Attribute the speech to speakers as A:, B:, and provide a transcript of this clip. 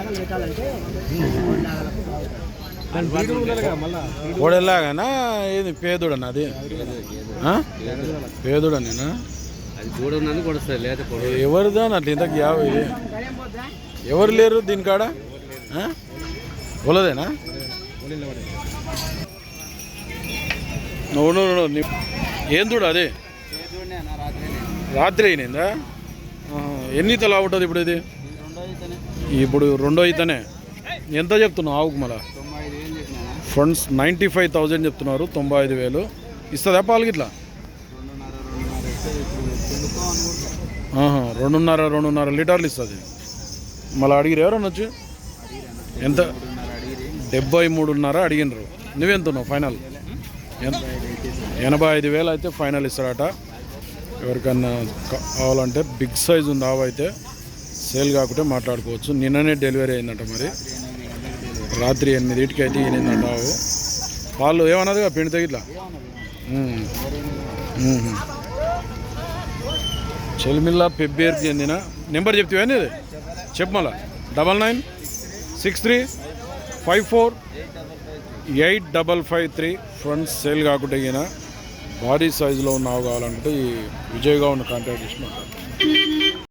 A: ఆగలు పెట్టాలంటే ఆగలకు బాగుంటుంది
B: కోడెలాగానా ఏది? పేదోడనా అది? పేదోడనేనా?
C: అది కూడా ఉన్నది కొడుస్తుంది లేదా కొడు
B: ఎవరిదా అట్లా ఇంతకు యాభై ఎవరు లేరు దీని కాడ? ఆ? కొలదేనా నువ్వు నువ్వు నువ్వు నీ- ఏం చూడు అదే? రాత్రి అయినాయిందా. ఎన్ని తల ఉంటుంది ఇప్పుడు ఇది? ఇప్పుడు రెండో అయితేనే ఎంత చెప్తున్నావు? ఆవుకు మళ్ళా? ఫ్రంట్స్ నైంటీ ఫైవ్ థౌజండ్ చెప్తున్నారు తొంభై ఐదు వేలు. ఇస్తుందా పాలు గిట్లా?
C: రెండున్నర రెండున్నర
B: లీటర్లు ఇస్తుంది. మళ్ళీ అడిగిరు ఎవరన్నా వచ్చి? ఎంత? డెబ్బై మూడున్నర అడిగినరు నువ్వెంతున్నావు ఫైనల్? ఎనభై ఐదు వేలు అయితే ఫైనల్ ఇస్తారట ఎవరికన్నా కావాలంటే బిగ్ సైజ్ ఉంది ఆవు అయితే. సేల్ కాకుండా మాట్లాడుకోవచ్చు. నిన్ననే డెలివరీ అయిందంట మరి. రాత్రి ఎనిమిదింటికి అయితే ఈయనంట వాళ్ళు పాలు ఏమన్నదిగా పిండి తగిట్లా? చెలిమిల్లా పెబ్బేరుకి చెందిన నెంబర్ చెప్తావా ఇది? చెప్పు మళ్ళా. Double nine six three five four eight double five three front sale కాకుండా ఈయన భారీ సైజులో ఉన్న ఆవు కావాలంటే ఈ విజయ్గా ఉన్న కాంటాక్ట్ చేసి